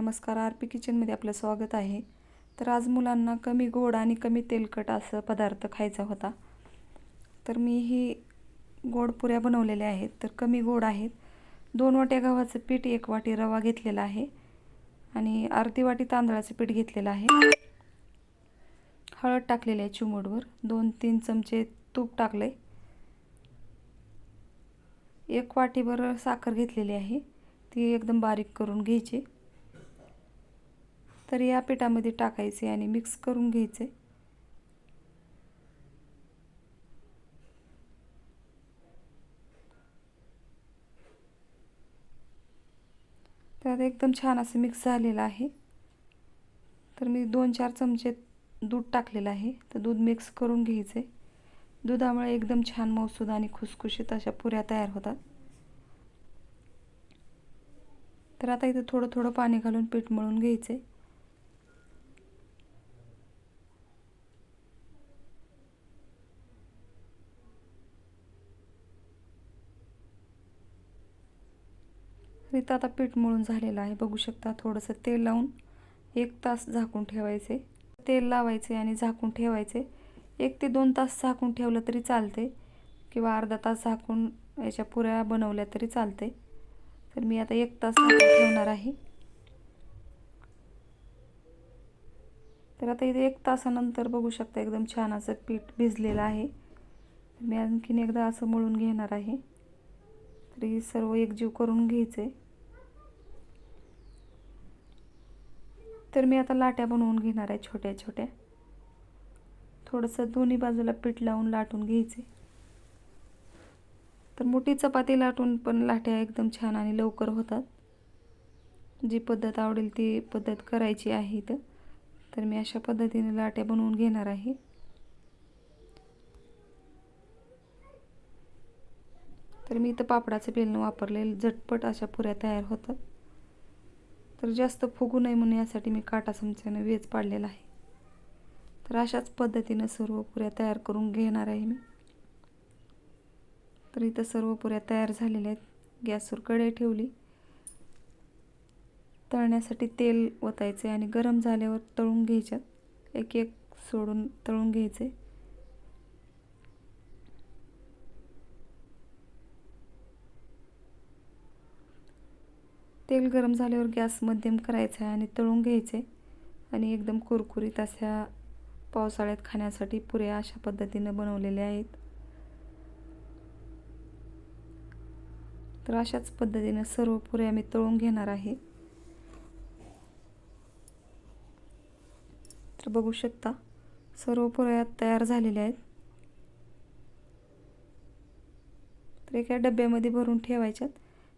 नमस्कार R P किचनमध्ये आपलं स्वागत आहे. तर आज मुलांना कमी गोड आणि कमी तेलकट असं पदार्थ खायचा होता. तर मी ही गोड पुऱ्या बनवलेल्या आहेत. तर कमी गोड आहेत. दोन वाट्या गव्हाचं पीठ एक वाटी रवा घेतलेला आहे. आणि अर्धी वाटी तांदळाचं पीठ घेतलेलं आहे. हळद टाकलेली आहे चिमूटवर दोन तीन चमचे तूप टाकले एक वाटीभर साखर घेतलेली आहे. ती एकदम बारीक करून घ्यायची. तर या पिठामध्ये टाकायचे आणि मिक्स करून घ्यायचे. त्यात एकदम छान असं मिक्स झालेलं आहे. तर मी दोन चार चमचे दूध टाकलेलं आहे. तर दूध मिक्स करून घ्यायचे. दुधामुळे एकदम छान मौसूद आणि खुसखुशीत अशा पुऱ्या तयार होतात. तर आता इथे थोडं थोडं पाणी घालून पीठ मळून घ्यायचे. इथं आता पीठ मळून झालेलं आहे. बघू शकता थोडंसं तेल लावून एक तास झाकून ठेवायचे. तेल लावायचे आणि झाकून ठेवायचे. एक ते दोन तास झाकून ठेवलं तरी चालते किंवा अर्धा तास झाकून याच्या पुऱ्या बनवल्या तरी चालते. तर मी आता एक तास ठेवणार आहे. तर आता इथे एक तासानंतर बघू शकता एकदम छान असं पीठ भिजलेलं आहे. मी आणखीन एकदा असं मळून घेणार आहे. तरी सर्व एकजीव करून घ्यायचे तर मी आता लाट्या बनवून घेणार आहे छोट्या छोट्या. थोडंसं दोन्ही बाजूला पीठ लावून लाटून घ्यायचे तर मोठी चपाती लाटून पण लाट्या एकदम छान आणि लवकर होतात. जी पद्धत आवडेल ती पद्धत करायची आहे इथं. तर मी अशा पद्धतीने लाट्या बनवून घेणार आहे. तर मी इथं पापडाचं बेलणं वापरलेलं झटपट अशा पुऱ्या तयार होतात. तर जास्त फुगू नये म्हणून यासाठी मी काटा चमच्यानं वेज पाडलेला आहे. तर अशाच पद्धतीनं सर्व पुऱ्या तयार करून घेणार आहे मी. तर इथं सर्व पुऱ्या तयार झालेल्या आहेत. गॅसवर कढई ठेवली. तळण्यासाठी तेल ओतायचे आणि गरम झाल्यावर तळून घ्यायच्यात. एक एक सोडून तळून घ्यायचे तेल गरम झाल्यावर गॅस मध्यम करायचा आहे आणि तळून घ्यायचे. आणि एकदम कुरकुरीत अशा पावसाळ्यात खाण्यासाठी पुऱ्या अशा पद्धतीनं बनवलेल्या आहेत. तर अशाच पद्धतीनं सर्व पुऱ्या मी तळून घेणार आहे. तर बघू शकता सर्व पुऱ्या तयार झालेल्या आहेत. तर एका डब्यामध्ये भरून ठेवायच्यात.